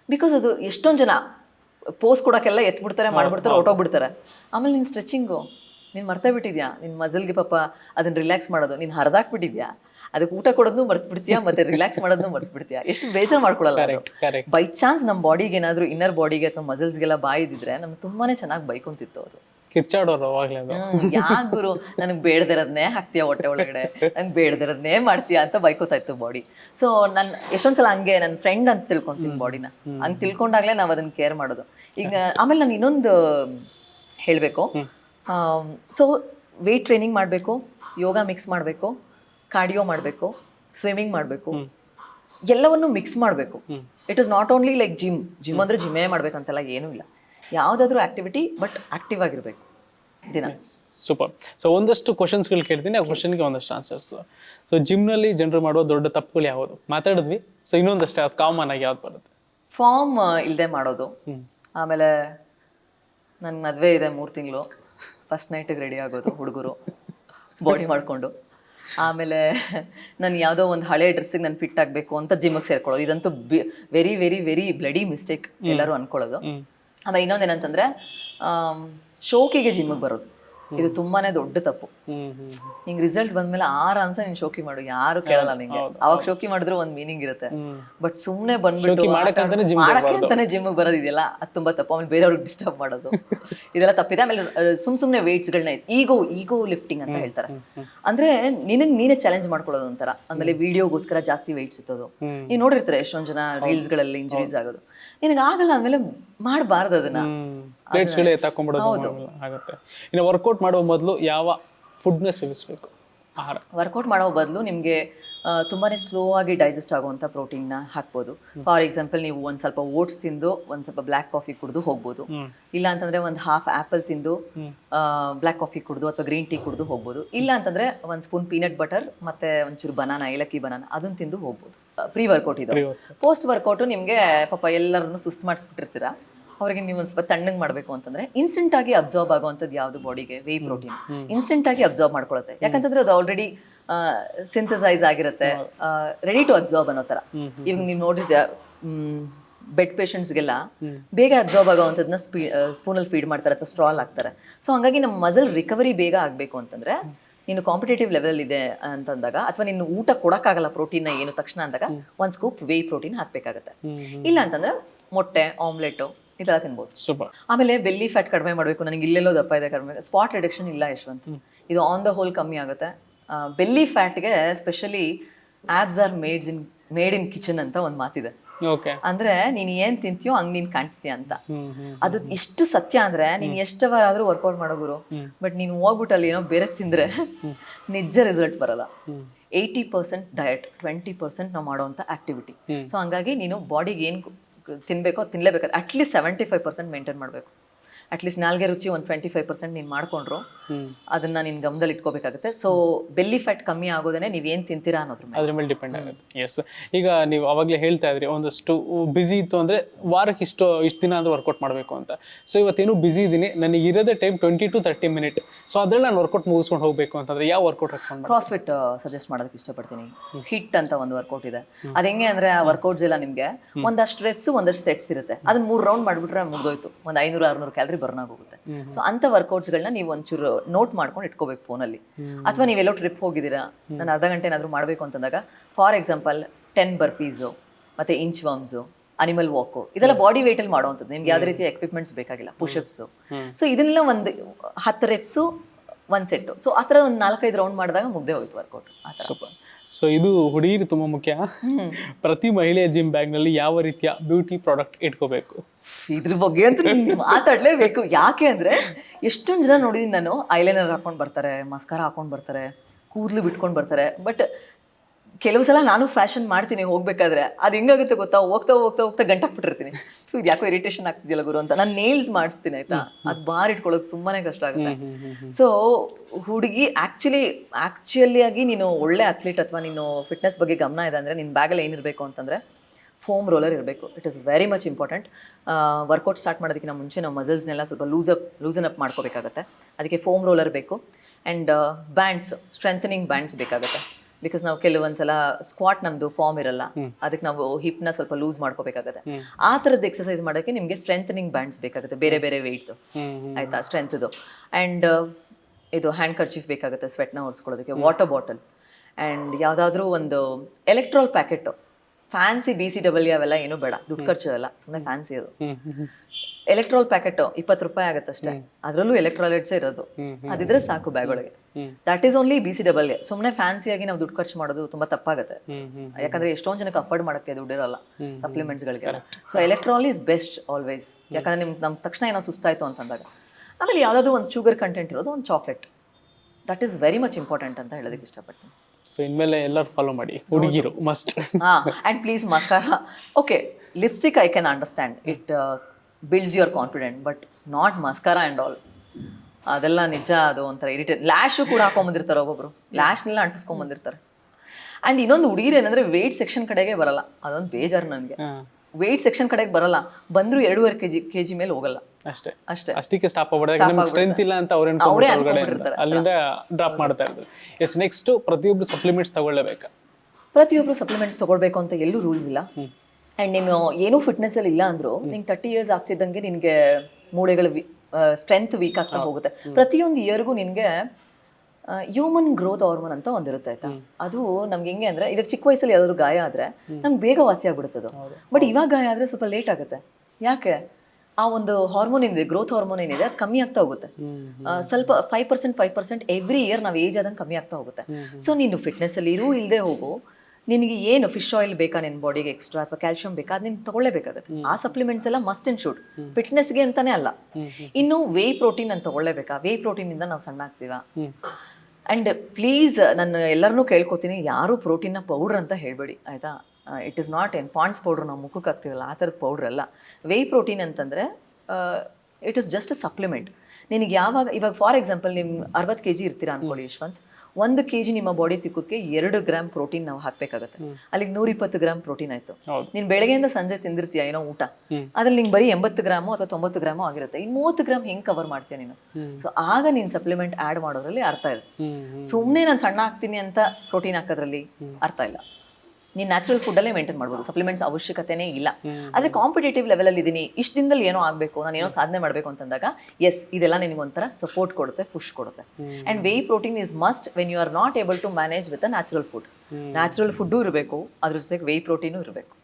ಬಿಕಾಸ್ ಅದು ಎಷ್ಟೊಂದು ಜನ ಪೋಸ್ ಕೊಡೋಕ್ಕೆಲ್ಲ ಎತ್ಬಿಡ್ತಾರೆ ಮಾಡ್ಬಿಡ್ತಾರೆ ಹೊಟ್ಟೋಗ್ಬಿಡ್ತಾರೆ ಆಮೇಲೆ ನಿನ್ನ ಸ್ಟ್ರೆಚಿಂಗು ನೀನು ಮರ್ತೇ ಬಿಟ್ಟಿದ್ಯಾ ನಿನ್ನ ಮಸಲ್ಗೆ ಪಾಪ ಅದನ್ನ ರಿಲ್ಯಾಕ್ಸ್ ಮಾಡೋದು ನೀನು ಹರಿದಾಕ್ಬಿಟ್ಟಿದ್ಯಾ? ಅದಕ್ಕೆ ಊಟ ಕೊಡೋದನ್ನು ಮರ್ತು ಬಿಡ್ತೀಯಾ ಮತ್ತೆ ರಿಲ್ಯಾಕ್ಸ್ ಮಾಡೋದನ್ನು ಮರ್ತು ಬಿಡ್ತೀಯಾ ಎಷ್ಟು ಬೇಜಾರು ಮಾಡ್ಕೊಳ್ಳಲ್ಲ ಬೈ ಚಾನ್ಸ್ ನಮ್ಮ ಬಾಡಿಗೆ ಏನಾದರೂ ಇನ್ನರ್ ಬಾಡಿಗೆ ಅಥವಾ ಮಸಲ್ಸ್ಗೆಲ್ಲ ಬಾಯಿದ್ದಿದ್ರೆ ನಮ್ಗೆ ತುಂಬಾ ಚೆನ್ನಾಗಿ ಬೈಕೊಂತಿತ್ತು ಅದು. ಕಿರ್ಚಾಡೋರು ಅವಾಗ್ಲೇ ಅದು. ಯಾಕೆ ಗುರು? ನನಗೆ ಬೇಡದಿರೋದನ್ನೇ ಹಾಕ್ತೀಯ ಹೊಟ್ಟೆ ಒಳಗಡೆ. ನಂಗೆ ಬೇಡದಿರೋದನ್ನೇ ಮಾಡ್ತೀಯ ಅಂತ ಬೈಕೋತಾ ಇತ್ತು ಬಾಡಿ ಸೊ ನಾನು ಎಷ್ಟೊಂದ್ಸಲ ಹಂಗೆ ನನ್ನ ಫ್ರೆಂಡ್ ಅಂತ ತಿಳ್ಕೊಂತೀನಿ ಬಾಡಿನ ಹಂಗ್ ತಿಳ್ಕೊಂಡಾಗ್ಲೇ ನಾವು ಅದನ್ನ ಕೇರ್ ಮಾಡೋದು. ಈಗ ಆಮೇಲೆ ನಾನು ಇನ್ನೊಂದು ಹೇಳಬೇಕು. ಸೊ ವೇಟ್ ಟ್ರೈನಿಂಗ್ ಮಾಡಬೇಕು ಯೋಗ ಮಿಕ್ಸ್ ಮಾಡಬೇಕು ಕಾರ್ಡಿಯೋ ಮಾಡಬೇಕು ಸ್ವಿಮ್ಮಿಂಗ್ ಮಾಡಬೇಕು. ಎಲ್ಲವನ್ನು ಮಿಕ್ಸ್ ಮಾಡಬೇಕು. It is not only like gym gym ಅಂದ್ರೆ ಜಿಮ್ಮೇ ಮಾಡ್ಬೇಕಂತೆಲ್ಲ ಏನೂ ಇಲ್ಲ. ಯಾವುದಾದ್ರೂ ಆಕ್ಟಿವಿಟಿ ಬಟ್ ಆಕ್ಟಿವ್ ಆಗಿರಬೇಕು. ದಿನ. ಸೂಪರ್ ಸೊ ಒಂದಷ್ಟು ಕ್ವಶನ್ಸ್ಗಳು ಕೇಳ್ತೀನಿ. ಆ ಕ್ವಶನ್ಗೆ ಒಂದಷ್ಟು ಆನ್ಸರ್ಸ್ ಸೊ ಜಿಮ್ನಲ್ಲಿ ಜನರು ಮಾಡುವ ದೊಡ್ಡ ತಪ್ಪುಗಳು ಯಾವುದು? ಮಾತಾಡಿದ್ವಿ. ಸೊ ಇನ್ನೊಂದಷ್ಟು ಅದು ಕಾಮನ್ ಆಗಿ ಯಾವ್ದು ಬರುತ್ತೆ? ಫಾರ್ಮ್ ಇಲ್ಲದೆ ಮಾಡೋದು. ಆಮೇಲೆ ನನ್ನ ಮದುವೆ ಇದೆ ಮೂರು ತಿಂಗಳು. ಫಸ್ಟ್ ನೈಟಿಗೆ ರೆಡಿ ಆಗೋದು ಹುಡುಗರು. ಬಾಡಿ ಮಾಡಿಕೊಂಡು. ಆಮೇಲೆ ನಾನು ಯಾವುದೋ ಒಂದು ಹಳೆ ಡ್ರೆಸ್ಸಿಗೆ ನಾನು ಫಿಟ್ ಆಗಬೇಕು ಅಂತ ಜಿಮ್ಗೆ ಸೇರ್ಕೊಳ್ಳೋದು. ಇದಂತೂ very very very bloody mistake ಎಲ್ಲರೂ ಅನ್ಕೊಳ್ಳೋದು. ಆಮೇಲೆ ಇನ್ನೊಂದೇನಂತಂದರೆ ಶೋಕಿಗೆ ಜಿಮ್ಮಿಗೆ ಬರೋದು. ಇದು ತುಂಬಾನೇ ದೊಡ್ಡ ತಪ್ಪು. ಹಿಂಗ್ ನಿಂಗೆ ರಿಸಲ್ಟ್ ಬಂದ್ಮೇಲೆ ಆರ್ ಅನ್ಸ ನೀನ್ ಶೋಕಿ ಮಾಡು. ಯಾರು ಕೇಳಲ್ಲ ನಿಂಗೆ. ಅವಾಗ ಶೋಕಿ ಮಾಡಿದ್ರೆ ಒಂದ್ ಮೀನಿಂಗ್ ಇರುತ್ತೆ. ಬಟ್ ಸುಮ್ನೆ ಬಂದ್ಬಿಟ್ಟು ಮಾಡಕ್ಕೆ ಅಂತಾನೆ ಜಿಮ್ ಬರೋದಿದೆಯಲ್ಲ ಅದು ತುಂಬಾ ತಪ್ಪು. ಆಮೇಲೆ ಬೇರೆಯವ್ರಿಗೆ ಡಿಸ್ಟರ್ಬ್ ಮಾಡೋದು. ಇದೆಲ್ಲ ತಪ್ಪಿದೆ. ಆಮೇಲೆ ಸುಮ್ ಸುಮ್ನೆ ವೇಟ್ಸ್ ಗಳನ್ನ ಈಗೋ ಈಗೋ ಲಿಫ್ಟಿಂಗ್ ಅಂತ ಹೇಳ್ತಾರೆ. ಅಂದ್ರೆ ನಿನಗ್ ನೀನೇ ಚಾಲೆಂಜ್ ಮಾಡ್ಕೊಳ್ಳೋದು ಒಂಥರ. ಆಮೇಲೆ ವಿಡಿಯೋಗೋಸ್ಕರ ಜಾಸ್ತಿ ವೇಟ್ಸ್ ಇತ್ತೋದು. ಅದು ನೀವು ನೋಡಿರ್ತಾರೆ ಎಷ್ಟೊಂದ್ ಜನ ರೀಲ್ಸ್ಗಳಲ್ಲಿ ಇಂಜುರೀಸ್ ಆಗೋದು. ನಿನಗೆ ಆಗಲ್ಲ ಅಂದ್ಮೇಲೆ ಮಾಡಬಾರ್ದು ಅದನ್ನ. ಪ್ಲೇಟ್ಸ್ಗಳೇ ತಕೊಂಡ್ಬಿಡೋದು ಆಗುತ್ತೆ. ಇನ್ನು ವರ್ಕೌಟ್ ಮಾಡುವ ಮೊದಲು ಯಾವ ಫುಡ್ನ ಸೇವಿಸಬೇಕು? ಆಹಾರ. ವರ್ಕೌಟ್ ಮಾಡೋ ಬದಲು ನಿಮಗೆ ತುಂಬಾನೇ ಸ್ಲೋ ಆಗಿ ಡೈಜೆಸ್ಟ್ ಆಗುವಂಥ ಪ್ರೋಟೀನ್ನ ಹಾಕ್ಬೋದು. ಫಾರ್ ಎಕ್ಸಾಂಪಲ್ ನೀವು ಒಂದು ಸ್ವಲ್ಪ ಓಟ್ಸ್ ತಿಂದು ಒಂದು ಸ್ವಲ್ಪ ಬ್ಲ್ಯಾಕ್ ಕಾಫಿ ಕುಡಿದು ಹೋಗ್ಬೋದು. ಇಲ್ಲ ಅಂತಂದ್ರೆ ಒಂದು ಹಾಫ್ ಆ್ಯಪಲ್ ತಿಂದು ಬ್ಲ್ಯಾಕ್ ಕಾಫಿ ಕುಡಿದು ಅಥವಾ ಗ್ರೀನ್ ಟೀ ಕುಡಿದು ಹೋಗ್ಬೋದು. ಇಲ್ಲ ಅಂತಂದ್ರೆ ಒಂದು ಸ್ಪೂನ್ ಪೀನಟ್ ಬಟರ್ ಮತ್ತೆ ಒಂಚೂರು ಬನಾನ ಏಲಕ್ಕಿ ಬನಾನ ಅದನ್ನ ತಿಂದು ಹೋಗ್ಬೋದು. ಪ್ರೀ ವರ್ಕೌಟ್ ಇದು. ಪೋಸ್ಟ್ ವರ್ಕೌಟು ನಿಮಗೆ ಪಾಪ ಎಲ್ಲರನ್ನು ಸುಸ್ತು ಮಾಡಿಸ್ಬಿಟ್ಟಿರ್ತೀರಾ? ಅವ್ರಿಗೆ ನೀವು ಸ್ವಲ್ಪ ತಣ್ಣಗೆ ಮಾಡಬೇಕು ಅಂತಂದ್ರೆ ಇನ್ಸ್ಟೆಂಟ್ ಆಗಿ ಅಬ್ಸರ್ವ್ ಆಗುವಂಥದ್ದು ಯಾವುದು ಬಾಡಿಗೆ ವೇ ಪ್ರೋಟೀನ್ ಇನ್ಸ್ಟೆಂಟ್ ಆಗಿ ಅಬ್ಸರ್ವ್ ಮಾಡ್ಕೊಳ್ಳುತ್ತೆ ಯಾಕಂತಂದ್ರೆ ಅದು ಆಲ್ರೆಡಿ ಸಿಂಥಸೈಸ್ ಆಗಿರುತ್ತೆ. ರೆಡಿ ಟು ಅಬ್ಸರ್ವ್ ಅನ್ನೋ ತರ. ಇವಾಗ ನೀವು ನೋಡಿದ ಬೆಡ್ ಪೇಷಂಟ್ಸ್ಗೆಲ್ಲ ಬೇಗ ಅಬ್ಸರ್ವ್ ಆಗೋವಂಥದ್ದನ್ನ ಸ್ಪೀ ಸ್ಪೂನಲ್ಲಿ ಫೀಡ್ ಮಾಡ್ತಾರೆ ಅಥವಾ ಸ್ಟ್ರಾಲ್ ಆಗ್ತಾರೆ ಸೊ ಹಂಗಾಗಿ ನಮ್ಮ ಮಸಲ್ ರಿಕವರಿ ಬೇಗ ಆಗಬೇಕು ಅಂತಂದ್ರೆ ನೀನು ಕಾಂಪಿಟೇಟಿವ್ ಲೆವೆಲ್ ಇದೆ ಅಂತಂದಾಗ ಅಥವಾ ನೀನು ಊಟ ಕೊಡಕ್ಕಾಗಲ್ಲ ಪ್ರೋಟೀನ್ ಏನು ತಕ್ಷಣ ಅಂದಾಗ ಒಂದು ಸ್ಕೂಪ್ ವೇ ಪ್ರೋಟೀನ್ ಹಾಕ್ಬೇಕಾಗತ್ತೆ. ಇಲ್ಲ ಅಂತಂದ್ರೆ ಮೊಟ್ಟೆ ಆಮ್ಲೆಟು ಇದೆಲ್ಲ ತಿನ್ಬೋದು. ಸೂಪರ್. ಆಮೇಲೆ ಬೆಲ್ಲಿ ಫ್ಯಾಟ್ ಕಡಿಮೆ ಮಾಡಬೇಕು. ನನಗೆ ಇಲ್ಲೆಲ್ಲೋ ದಪ್ಪ ಇದೆ ಕಡಿಮೆ. ಸ್ಪಾಟ್ ರಿಡಕ್ಷನ್ ಇಲ್ಲ ಯಶವಂತ್. ಇದು ಆನ್ ದ ಹೋಲ್ ಕಮ್ಮಿ ಆಗುತ್ತೆ. Belly ಫ್ಯಾಟ್ಗೆ specially abs are mades in made in kitchen ಅಂತ ಒಂದು ಮಾತಿದೆ. ಅಂದ್ರೆ ನೀನ್ ಏನ್ ತಿಂತೀಯೋ ಹಂಗ್ ನೀನ್ ಕಾಣಿಸ್ತೀಯ ಅಂತ. ಅದು ಎಷ್ಟು ಸತ್ಯ ಅಂದ್ರೆ ನೀನ್ ಎಷ್ಟವರ್ ಆದ್ರೂ ವರ್ಕೌಟ್ ಮಾಡೋ ಗುರು ಬಟ್ ನೀನ್ ಹೋಗ್ಬಿಟ್ಟು ಅಲ್ಲಿ ಏನೋ ಬೇರೆ ತಿಂದ್ರೆ ನಿಜ ರಿಸಲ್ಟ್ ಬರಲ್ಲ. Eighty percent diet twenty percent ನಾವು ಮಾಡುವಂತ ಆಕ್ಟಿವಿಟಿ ಸೊ ಹಂಗಾಗಿ ನೀನು ಬಾಡಿಗೆ ಏನು ತಿನ್ಬೇಕೋ ತಿನ್ಲೇಬೇಕಾದ್ರೆ at least seventy five percent maintain ಮಾಡಬೇಕು. ಅಟ್ಲೀಸ್ಟ್ ನಾಲ್ಗೆ ರುಚಿ ಒಂದು ಟ್ವೆಂಟಿ ಫೈವ್ ಪರ್ಸೆಂಟ್ ನೀನು ಮಾಡ್ಕೊಂಡ್ರು. ಅದನ್ನು ಅದನ್ನ ನಿನ್ ಗಮನದಲ್ಲಿ ಇಟ್ಕೋಬೇಕಾಗುತ್ತೆ. ಸೊ ಬೆಲ್ಲಿ ಫ್ಯಾಟ್ ಕಮ್ಮಿ ಆಗೋದೇನೆ ನೀವು ಏನು ತಿಂತೀರಾ ಅನ್ನೋದ್ರ ಮೇಲೆ. ಅದ್ರ ಮೇಲೆ ಡಿಪೆಂಡ್ ಆಗುತ್ತೆ. ಎಸ್ ಈಗ ನೀವು ಅವಾಗಲೇ ಹೇಳ್ತಾ ಇದ್ರಿ ಒಂದಷ್ಟು ಬ್ಯುಸಿ ಇತ್ತು ಅಂದರೆ ವಾರಕ್ಕೆ ಇಷ್ಟು ಇಷ್ಟು ದಿನ ಅಂದರೆ ವರ್ಕೌಟ್ ಮಾಡಬೇಕು ಅಂತ. ಸೊ ಇವತ್ತೇನು ಬ್ಯುಸಿ ಇದ್ದೀನಿ ನನಗೆ ಇರೋದೇ time twenty two thirty minute so ಅದ್ರಲ್ಲಿ ನಾನು ವರ್ಕೌಟ್ ಮುಗಿಸ್ಕೊಂಡು ಹೋಗಬೇಕು ಅಂತಂದ್ರೆ ಯಾವ ವರ್ಕೌಟ್ ಹಾಕೊಂಡು ಕ್ರಾಸ್ ಫಿಟ್ ಸಜೆಸ್ಟ್ ಮಾಡೋದಕ್ಕೆ ಇಷ್ಟಪಡ್ತೀನಿ. ಹಿಟ್ ಅಂತ ಒಂದು ವರ್ಕೌಟ್ ಇದೆ. ಅದು ಹೆಂಗೆ ಅಂದ್ರೆ ಆ ವರ್ಕೌಟ್ಸ್ ಎಲ್ಲ ನಿಮಗೆ ಒಂದಷ್ಟು ರೆಪ್ಸ್ ಒಂದಷ್ಟು ಸೆಟ್ಸ್ ಇರುತ್ತೆ. ಅದನ್ನ ಮೂರು ರೌಂಡ್ ಮಾಡಿಬಿಟ್ರೆ ಮುಗ್ದೋಯ್ತು. ಒಂದು ಐನೂರು ಆರ್ನೂರು ಕ್ಯಾಲರಿ ಬರ್ನ್ ಆಗೋಗುತ್ತೆ. ಸೊ ಅಂತ ವರ್ಕೌಟ್ಸ್ಗಳನ್ನ ನೀವು ಒಂಚೂರು ನೋಟ್ ಮಾಡ್ಕೊಂಡು ಇಟ್ಕೋಬೇಕು ಫೋನಲ್ಲಿ ಅಥವಾ ನೀವೆಲ್ಲೋ ಟ್ರಿಪ್ ಹೋಗಿದ್ದೀರಾ ನಾನು ಅರ್ಧ ಗಂಟೆ ಏನಾದರೂ ಮಾಡಬೇಕು ಅಂತಂದಾಗ ಫಾರ್ ಎಕ್ಸಾಂಪಲ್ ಟೆನ್ ಬರ್ಪೀಸು ಮತ್ತೆ ಇಂಚ್ ವರ್ಮ್ಸು ಅನಿಮಲ್ ವಾಕು ಇದೆಲ್ಲ ಬಾಡಿ ವೇಟ್ ಅಲ್ಲಿ ಮಾಡುವಂಥದ್ದು. ನಿಮ್ಗೆ ಯಾವುದೇ ರೀತಿ ಎಕ್ವಿಪ್ಮೆಂಟ್ಸ್ ಬೇಕಾಗಿಲ್ಲ. ಪುಷಪ್ಸು ಸೊ ಇದನ್ನೆಲ್ಲ ಒಂದು ಹತ್ತು ರೆಪ್ಸು ಒಂದು ಸೆಟ್ಟು ಸೊ ಆ ಥರ ಒಂದು ನಾಲ್ಕೈದು ರೌಂಡ್ ಮಾಡಿದಾಗ ಮುಗ್ದೆ ಹೋಯ್ತು ವರ್ಕೌಟ್ ಆ ಥರ. ಸೂಪರ್ ಸೊ ಇದು ಹುಡುಗಿರು ತುಂಬ ಮುಖ್ಯ. ಪ್ರತಿ ಮಹಿಳೆಯ ಜಿಮ್ ಬ್ಯಾಗ್ನಲ್ಲಿ ಯಾವ ರೀತಿಯ ಬ್ಯೂಟಿ ಪ್ರಾಡಕ್ಟ್ ಇಟ್ಕೋಬೇಕು? ಇದ್ರ ಬಗ್ಗೆ ಅಂತ ಮಾತಾಡ್ಲೇಬೇಕು ಯಾಕೆ ಅಂದ್ರೆ ಎಷ್ಟೊಂದು ಜನ ನೋಡಿದೀನಿ ನಾನು. ಐಲೈನರ್ ಹಾಕೊಂಡ್ ಬರ್ತಾರೆ ಮಸ್ಕಾರ ಹಾಕೊಂಡ್ ಬರ್ತಾರೆ ಕೂದಲು ಬಿಟ್ಕೊಂಡು ಬರ್ತಾರೆ. ಬಟ್ ಕೆಲವು ಸಲ ನಾನು ಫ್ಯಾಷನ್ ಮಾಡ್ತೀನಿ ಹೋಗ್ಬೇಕಾದ್ರೆ. ಅದು ಹೆಂಗಾಗುತ್ತೆ ಗೊತ್ತಾ? ಹೋಗ್ತಾ ಹೋಗ್ತಾ ಹೋಗ್ತಾ ಗಂಟಾಕ್ಬಿಟ್ಟಿರ್ತೀನಿ. ಸೊ ಇದು ಯಾಕೋ ಇರಿಟೇಷನ್ ಆಗ್ತಿದೆಯಲ್ಲ ಗುರು ಅಂತ. ನಾನು ನೇಲ್ಸ್ ಮಾಡಿಸ್ತೀನಿ ಆಯ್ತಾ? ಅದು ಬಾರ್ ಇಟ್ಕೊಳ್ಳೋಕೆ ತುಂಬಾನೇ ಕಷ್ಟ ಆಗುತ್ತೆ. ಸೊ ಹುಡುಗಿ ಆಕ್ಚುಲಿ ಆಕ್ಚುಲಿ ಆಗಿ ನೀನು ಒಳ್ಳೆ ಅಥ್ಲೀಟ್ ಅಥವಾ ನೀನು ಫಿಟ್ನೆಸ್ ಬಗ್ಗೆ ಗಮನ ಇದೆ ಅಂದ್ರೆ ನಿನ್ನ ಬ್ಯಾಗಲ್ಲಿ ಏನಿರಬೇಕು ಅಂತಂದ್ರೆ ಫೋಮ್ ರೋಲರ್ ಇರಬೇಕು. It is very much important workout start ಮಾಡೋದಕ್ಕಿಂತ ಮುಂಚೆ ನಾವು ಮಸಲ್ಸ್ನೆಲ್ಲ ಸ್ವಲ್ಪ ಲೂಸ್ ಅಪ್ ಲೂಸನ್ ಅಪ್ ಮಾಡ್ಕೋಬೇಕಾಗತ್ತೆ. ಅದಕ್ಕೆ ಫೋಮ್ ರೋಲರ್ ಬೇಕು. ಆ್ಯಂಡ್ ಬ್ಯಾಂಡ್ಸ್ ಸ್ಟ್ರೆಂಥನಿಂಗ್ ಬ್ಯಾಂಡ್ಸ್ ಬೇಕಾಗುತ್ತೆ. ಬಿಕಾಸ್ ನಾವು ಕೆಲವೊಂದ್ಸಲ ಸ್ಕ್ವಾಟ್ ನಮ್ದು ಫಾರ್ಮ್ ಇರಲ್ಲ. ಅದಕ್ಕೆ ನಾವು ಹಿಪ್ನ ಸ್ವಲ್ಪ ಲೂಸ್ ಮಾಡ್ಕೋಬೇಕಾಗುತ್ತೆ. ಆ ಥರದ ಎಕ್ಸಸೈಸ್ ಮಾಡೋಕ್ಕೆ ನಿಮಗೆ ಸ್ಟ್ರೆಂಥನಿಂಗ್ ಬ್ಯಾಂಡ್ಸ್ ಬೇಕಾಗುತ್ತೆ ಬೇರೆ ಬೇರೆ ವೆಯ್ಟ್ದು ಆಯ್ತಾ? ಸ್ಟ್ರೆಂತ್ದು ಆ್ಯಂಡ್ ಇದು ಹ್ಯಾಂಡ್ ಕರ್ಚೀಫ್ ಬೇಕಾಗುತ್ತೆ ಸ್ವೆಟ್ನ ಒರೆಸ್ಕೊಳ್ಳೋದಕ್ಕೆ ವಾಟರ್ ಬಾಟಲ್ ಆ್ಯಂಡ್ ಯಾವುದಾದ್ರೂ ಒಂದು Electral packet fancy B C W ಅವೆಲ್ಲ ಏನು ಬೇಡ. ದುಡ್ಡು ಖರ್ಚು ಅಲ್ಲ ಸುಮ್ಮನೆ ಫ್ಯಾನ್ಸಿ ಅದು. ಎಲೆಕ್ಟ್ರಾಲ್ ಪ್ಯಾಕೆಟ್ ಇಪ್ಪತ್ ರೂಪಾಯಿ ಆಗುತ್ತೆ ಅಷ್ಟೇ ಅದರಲ್ಲೂ ಎಲೆಕ್ಟ್ರಾಲೈಟ್ಸ್ ಇರೋದು. ಅದಿದ್ರೆ ಸಾಕು ಬ್ಯಾಗ್ ಒಳಗೆ that is only B C ಡಬಲ್ಗೆ ಸುಮ್ಮನೆ ಫ್ಯಾನ್ಸಿಯಾಗಿ ನಾವು ದುಡ್ಡು ಖರ್ಚು ಮಾಡೋದು ತುಂಬಾ ತಪ್ಪಾಗುತ್ತೆ. ಯಾಕಂದ್ರೆ ಎಷ್ಟೊಂದು ಜನಕ್ಕೆ ಅಫೋರ್ಡ್ ಮಾಡೋಕ್ಕೆ ದುಡ್ಡಿರಲ್ಲ ಸಪ್ಲಿಮೆಂಟ್ಸ್ಗಳಿಗೆ so Electral is best always ಯಾಕಂದ್ರೆ ನಿಮ್ ನಮ್ ತಕ್ಷಣ ಏನೋ ಸುಸ್ತಾಯ್ತು ಅಂತಂದಾಗ. ಆಮೇಲೆ ಯಾವ್ದಾದ್ರು ಒಂದು ಶುಗರ್ ಕಂಟೆಂಟ್ ಇರೋದು ಒಂದು chocolate that is very much important ಅಂತ ಹೇಳೋದಕ್ಕೆ ಇಷ್ಟಪಡ್ತೀನಿ. ಸೊ ಇನ್ಮೇಲೆ ಎಲ್ಲರೂ ಫಾಲೋ ಮಾಡಿ. ಹುಡುಗಿರು ಮಸ್ಟ್ ಹಾ and please mascara okay lipstick I can understand it builds your confident but not mascara and all ಅದೆಲ್ಲ ನಿಜ ಅದು ಒಂಥರ ಇರಿಟೇಟ್ ಲ್ಯಾಶು ಕೂಡ ಹಾಕೊಂಬಂದಿರ್ತಾರೆ ಒಬ್ಬೊಬ್ರು. ಲ್ಯಾಶ್ನೆಲ್ಲ ಅಂಟಿಸ್ಕೊಂಬಂದಿರ್ತಾರೆ. ಆ್ಯಂಡ್ ಇನ್ನೊಂದು ಹುಡುಗಿರು ಏನಂದ್ರೆ ವೇಟ್ ಸೆಕ್ಷನ್ ಕಡೆಗೆ ಬರಲ್ಲ. ಅದೊಂದು ಬೇಜಾರು ನನಗೆ. ವೇಟ್ ಸೆಕ್ಷನ್ ಕಡೆಗೆ ಬರಲ್ಲ. ಬಂದರೂ ಎರಡೂವರೆ ಕೆ ಜಿ ಕೆ ಜಿ ಮೇಲೆ ಹೋಗಲ್ಲ. ಅಷ್ಟೇ. ಅಷ್ಟೇ. ಅಷ್ಟಕ್ಕೆ ಸ್ಟಾಪ್ ಆಗ್ಬಿಡೋದು ನಿಮ್ಗೆ ಸ್ಟ್ರೆಂತ್ ಇಲ್ಲ ಅಂತ ಅವ್ರು ಅವ್ರೇ ಅನ್ಕೊಂಡ್ಬಿಟ್ಟು ಒಳಗಡೆ ಅಲ್ಲಿಂದ ಡ್ರಾಪ್ ಮಾಡ್ತಾ ಇದ್ರು ಎಸ್ ನೆಕ್ಸ್ಟ್ ಪ್ರತಿಯೊಬ್ರು ಸಪ್ಲಿಮೆಂಟ್ಸ್ ತಗೊಳ್ಳೇಬೇಕು? ಪ್ರತಿಯೊಬ್ರು ಸಪ್ಲಿಮೆಂಟ್ಸ್ ತಗೊಳ್ಬೇಕು ಅಂತ ಎಲ್ಲೂ ರೂಲ್ಸ್ ಇಲ್ಲ. ಅಂಡ್ ನೀನು ಏನೂ ಫಿಟ್ನೆಸ್ ಅಲ್ಲಿ ಇಲ್ಲ ಅಂದ್ರು ನಿಂಗೆ ತರ್ಟಿ ಇಯರ್ಸ್ ಆಗ್ತಿದ್ದಂಗೆ ನಿನಗೆ ಮೂಳೆಗಳು ಸ್ಟ್ರೆಂತ್ ವೀಕ್ ಆಗ್ತಾ ಹೋಗುತ್ತೆ. ಪ್ರತಿಯೊಂದು ಇಯರ್ಗೂ ನಿನಗೆ ಹ್ಯೂಮನ್ ಗ್ರೋತ್ ಹಾರ್ಮೋನ್ ಅಂತ ಒಂದಿರುತ್ತೆ ಆಯ್ತಾ? ಅದು ನಮ್ಗೆ ಹೆಂಗೆ ಅಂದ್ರೆ ಇದ್ರ ಚಿಕ್ಕ ವಯಸ್ಸಲ್ಲಿ ಯಾವ್ದಾದ್ರು ಗಾಯ ಆದ್ರೆ ನಮ್ಗೆ ಬೇಗ ವಾಸಿ ಆಗ್ಬಿಡುತ್ತದು ಅದು ಬಟ್ ಇವಾಗ ಗಾಯ ಆದ್ರೆ ಸ್ವಲ್ಪ ಲೇಟ್ ಆಗುತ್ತೆ. ಯಾಕೆ? ಆ ಒಂದು ಹಾರ್ಮೋನ್ ಏನಿದೆ ಗ್ರೋತ್ ಹಾರ್ಮೋನ್ ಏನಿದೆ ಅದು ಕಮ್ಮಿ ಆಗ್ತಾ ಹೋಗುತ್ತೆ. ಸ್ವಲ್ಪ five percent five percent every year ನಾವು ಏಜ್ ಆದಂಗೆ ಕಮ್ಮಿ ಆಗ್ತಾ ಹೋಗುತ್ತೆ. ಸೊ ನೀನು ಫಿಟ್ನೆಸ್ ಅಲ್ಲಿ ಇರು ಇಲ್ಲದೆ ಹೋಗು. ನಿನಗೆ ಏನು ಫಿಶ್ ಆಯಿಲ್ ಬೇಕಾ ನಿನ್ನ ಬಾಡಿಗೆ ಎಕ್ಸ್ಟ್ರಾ ಅಥವಾ ಕ್ಯಾಲ್ಸಿಯಂ ಬೇಕಾ ಅದು ನೀನು ತಗೊಳ್ಳೇಬೇಕಾಗುತ್ತೆ. ಆ ಸಪ್ಲಿಮೆಂಟ್ಸ್ ಎಲ್ಲ ಮಸ್ಟ್ ಅಂಡ್ ಶೂಡ್ ಫಿಟ್ನೆಸ್ಗೆ ಅಂತಾನೆ ಅಲ್ಲ. ಇನ್ನು ವೇ ಪ್ರೋಟೀನ್ ಅಂತ ತಗೊಳ್ಳೇಬೇಕಾ? ವೇ ಪ್ರೋಟೀನಿಂದ ನಾವು ಸಣ್ಣ ಆಗ್ತೀವ? ಅಂಡ್ ಪ್ಲೀಸ್ ನಾನು ಎಲ್ಲರನ್ನೂ ಕೇಳ್ಕೊತೀನಿ ಯಾರು ಪ್ರೋಟೀನ್ನ ಪೌಡ್ರ್ ಅಂತ ಹೇಳಬೇಡಿ ಆಯಿತಾ? It is not an Pond's powder ನಾವು ಮುಖಕ್ಕೆ ಹಾಕ್ತೀವಲ್ಲ ಆ ಥರದ ಪೌಡ್ರ್ ಅಲ್ಲ. ವೇ ಪ್ರೋಟೀನ್ ಅಂತಂದರೆ it is just a supplement ನಿನಗೆ ಯಾವಾಗ ಇವಾಗ ಫಾರ್ ಎಕ್ಸಾಂಪಲ್ ನಿಮ್ಮ ಅರವತ್ತು ಕೆ ಜಿ ಇರ್ತೀರಾ ಅನ್ಕೊಳ್ಳಿ ಯಶವಂತ್. ಒಂದು ಕೆ ಜಿ ನಿಮ್ಮ ಬಾಡಿ ತಿಕ್ಕಕ್ಕೆ ಎರಡು ಗ್ರಾಮ್ ಪ್ರೋಟೀನ್ ನಾವು ಹಾಕಬೇಕಾಗತ್ತೆ. ಅಲ್ಲಿಗೆ ನೂರ ಇಪ್ಪತ್ತು ಗ್ರಾಮ್ ಪ್ರೋಟೀನ್ ಆಯಿತು. ನೀನು ಬೆಳಗ್ಗೆಯಿಂದ ಸಂಜೆ ತಿಂದಿರ್ತೀಯ ಏನೋ ಊಟ? ಅದ್ರಲ್ಲಿ ನಿಂಗೆ ಬರೀ ಎಂಬತ್ತು ಗ್ರಾಮು ಅಥವಾ ತೊಂಬತ್ತು ಗ್ರಾಮು ಆಗಿರುತ್ತೆ. ಇನ್ನು ಮೂವತ್ತು ಗ್ರಾಮ್ ಹೆಂಗೆ ಕವರ್ ಮಾಡ್ತೀಯ ನೀನು? ಸೊ ಆಗ ನೀನು ಸಪ್ಲಿಮೆಂಟ್ ಆ್ಯಡ್ ಮಾಡೋದ್ರಲ್ಲಿ ಅರ್ಥ ಇದೆ. ಸುಮ್ಮನೆ ನಾನು ಸಣ್ಣ ಹಾಕ್ತೀನಿ ಅಂತ ಪ್ರೋಟೀನ್ ಹಾಕೋದ್ರಲ್ಲಿ ಅರ್ಥ ಇಲ್ಲ. ನೀನು ನ್ಯಾಚುರಲ್ ಫುಡ್ಡಲ್ಲೇ ಮೇಂಟೈನ್ ಮಾಡ್ಬೋದು. ಸಪ್ಲಿಮೆಂಟ್ಸ್ ಅವಶ್ಯಕತೆನೇ ಇಲ್ಲ. ಆದರೆ ಕಾಂಪಿಟೇಟಿವ್ ಲೆವೆಲಲ್ಲಿ ಇದ್ದೀನಿ ಇಷ್ಟು ದಿನದಲ್ಲಿ ಏನೋ ಆಗಬೇಕು ನಾನು ಏನೋ ಸಾಧನೆ ಮಾಡಬೇಕು ಅಂತಂದಾಗ ಎಸ್ ಇದೆಲ್ಲ ನಿನಗೊಂಥರ ಸಪೋರ್ಟ್ ಕೊಡುತ್ತೆ ಪುಷ್ ಕೊಡುತ್ತೆ. And whey protein is must when you are not able to manage with a natural food natural food ಇರಬೇಕು ಅದ್ರ ಜೊತೆಗೆ ವೇ ಪ್ರೋಟೀನು ಇರಬೇಕು.